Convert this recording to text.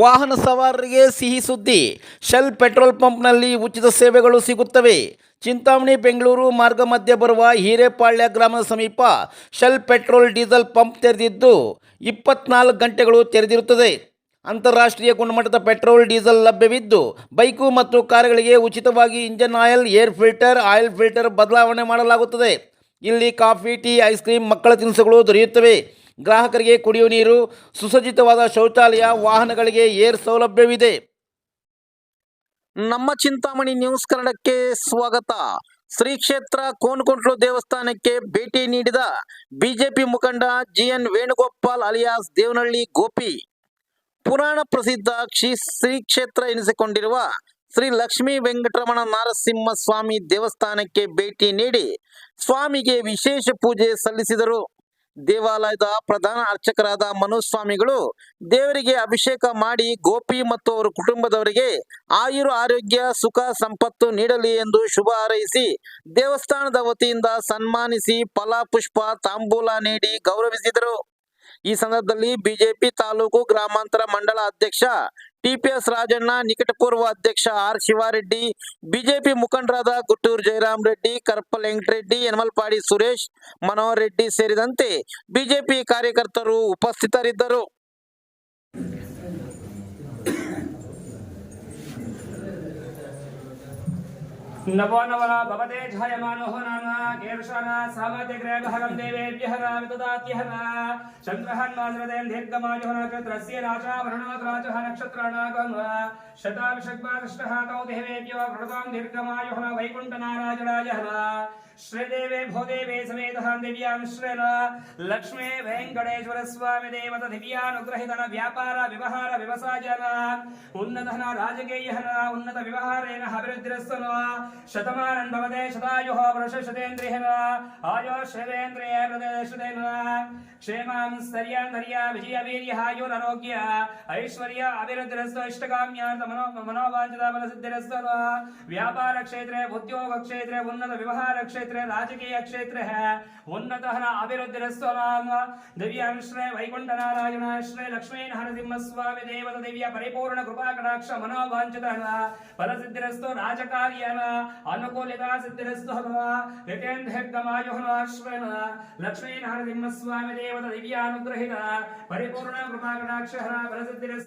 ವಾಹನ ಸವಾರರಿಗೆ ಸಿಹಿ ಸುದ್ದಿ. ಶೆಲ್ ಪೆಟ್ರೋಲ್ ಪಂಪ್ನಲ್ಲಿ ಉಚಿತ ಸೇವೆಗಳು ಸಿಗುತ್ತವೆ. ಚಿಂತಾಮಣಿ, ಬೆಂಗಳೂರು ಮಾರ್ಗ ಮಧ್ಯೆ ಬರುವ ಹಿರೇಪಾಳ್ಯ ಗ್ರಾಮದ ಸಮೀಪ ಶೆಲ್ ಪೆಟ್ರೋಲ್ ಡೀಸೆಲ್ ಪಂಪ್ ತೆರೆದಿದ್ದು ಇಪ್ಪತ್ನಾಲ್ಕು ಗಂಟೆಗಳು ತೆರೆದಿರುತ್ತದೆ. ಅಂತಾರಾಷ್ಟ್ರೀಯ ಗುಣಮಟ್ಟದ ಪೆಟ್ರೋಲ್, ಡೀಸೆಲ್ ಲಭ್ಯವಿದ್ದು, ಬೈಕು ಮತ್ತು ಕಾರುಗಳಿಗೆ ಉಚಿತವಾಗಿ engine oil, air filter, oil filter ಬದಲಾವಣೆ ಮಾಡಲಾಗುತ್ತದೆ. ಇಲ್ಲಿ ಕಾಫಿ, ಟೀ, ಐಸ್ ಕ್ರೀಮ್, ಮಕ್ಕಳ ತಿನಿಸುಗಳು ದೊರೆಯುತ್ತವೆ. ಗ್ರಾಹಕರಿಗೆ ಕುಡಿಯುವ ನೀರು, ಸುಸಜ್ಜಿತವಾದ ಶೌಚಾಲಯ, ವಾಹನಗಳಿಗೆ ಏರ್ ಸೌಲಭ್ಯವಿದೆ. ನಮ್ಮ ಚಿಂತಾಮಣಿ ನ್ಯೂಸ್ ಕನ್ನಡಕ್ಕೆ ಸ್ವಾಗತ. ಶ್ರೀ ಕ್ಷೇತ್ರ ಕೋನಕೊಂಟ್ಲು ದೇವಸ್ಥಾನಕ್ಕೆ ಭೇಟಿ ನೀಡಿದ ಬಿಜೆಪಿ ಮುಖಂಡ G N Venugopal alias Devanahalli Gopi. ಪುರಾಣ ಪ್ರಸಿದ್ಧ ಕ್ಷಿ ಶ್ರೀ ಕ್ಷೇತ್ರ ಎನಿಸಿಕೊಂಡಿರುವ ಶ್ರೀ ಲಕ್ಷ್ಮೀ ವೆಂಕಟರಮಣ ನಾರಸಿಂಹ ಸ್ವಾಮಿ ದೇವಸ್ಥಾನಕ್ಕೆ ಭೇಟಿ ನೀಡಿ ಸ್ವಾಮಿಗೆ ವಿಶೇಷ ಪೂಜೆ ಸಲ್ಲಿಸಿದರು. ದೇವಾಲಯದ ಪ್ರಧಾನ ಅರ್ಚಕರಾದ ಮನುಸ್ವಾಮಿಗಳು ದೇವರಿಗೆ ಅಭಿಷೇಕ ಮಾಡಿ ಗೋಪಿ ಮತ್ತು ಅವರ ಕುಟುಂಬದವರಿಗೆ ಆಯುರು ಆರೋಗ್ಯ, ಸುಖ, ಸಂಪತ್ತು ನೀಡಲಿ ಎಂದು ಶುಭ ಹಾರೈಸಿ ದೇವಸ್ಥಾನದ ವತಿಯಿಂದ ಸನ್ಮಾನಿಸಿ ಫಲ ಪುಷ್ಪ ತಾಂಬೂಲ ನೀಡಿ ಗೌರವಿಸಿದರು. ಈ ಸಂದರ್ಭದಲ್ಲಿ ಬಿಜೆಪಿ ತಾಲೂಕು ಗ್ರಾಮಾಂತರ ಮಂಡಲ ಅಧ್ಯಕ್ಷ ಟಿಪಿಎಸ್ ರಾಜಣ್ಣ ನಿಕಟಪೂರ್ವ ಅಧ್ಯಕ್ಷ ಆರ್ ಶಿವಾರೆಡ್ಡಿ, ಬಿಜೆಪಿ ಮುಖಂಡರಾದ ಗುಟ್ಟೂರು ಜಯರಾಮ್ ರೆಡ್ಡಿ, ಕರ್ಪಲ್ ವೆಂಕಟರೆಡ್ಡಿ ಯನಮಲ್ಪಾಡಿ ಸುರೇಶ್, ಮನೋಹರ್ ರೆಡ್ಡಿ ಸೇರಿದಂತೆ ಬಿಜೆಪಿ ಕಾರ್ಯಕರ್ತರು ಉಪಸ್ಥಿತರಿದ್ದರು. नमो नवना भवते जायमानोः नाम्ना केर्षणा सामतिग्रे भगं देवेभ्यः राविददात्यः चन्द्रहन्मासृतेन् दीर्घमायुः न। कृत्रस्य राजा वर्णात्राचः नक्षत्राणागं शताभिषग्वादृष्टः तौ देवेभ्यो कृतां दीर्घमायुः न वैकुण्ठनाराजराजः श्रीदेवे भूदेवे समेतः दिव्यां श्रेण लक्ष्मे वेङ्कटेश्वर स्वामी देवत दिव्यानुग्रहितन व्यापार व्यवहार व्यवसायन उन्नतः राजकीयः उन्नत व्यवहारेण अभिवृद्धिरस्तन शतमानं भवते शतायुः पुरुषशतेन्द्रियः आयो शतेन्द्रिय प्रदेशतेन क्षेमां स्तर्यान्तर्या विजयवीर्यः आयुरारोग्य ऐश्वर्य अभिवृद्धिरस्तु इष्टकाम्यार्थ मनो मनोवाञ्छिता फलसिद्धिरस्तु व्यापारक्षेत्रे, उद्योगक्षेत्रे, उन्नत व्यवहारक्षेत्रे राजकीयक्षेत्रे उन्नतः अभिवृद्धिरस्तु नाम दिव्यां श्रे वैकुण्ठनारायण श्रे लक्ष्मी नरसिंहस्वामी देवत दिव्य परिपूर्ण कृपाकटाक्ष मनोवाञ्छितः फलसिद्धिरस्तु राजकार्यन अनुकूलिता सिद्धिरस्तु यतेन्द्रमायुः श्रेण लक्ष्मी नरसिंहस्वामी देवत दिव्यानुग्रहित परिपूर्ण कृपाकटाक्षः फलसिद्धिरस्तु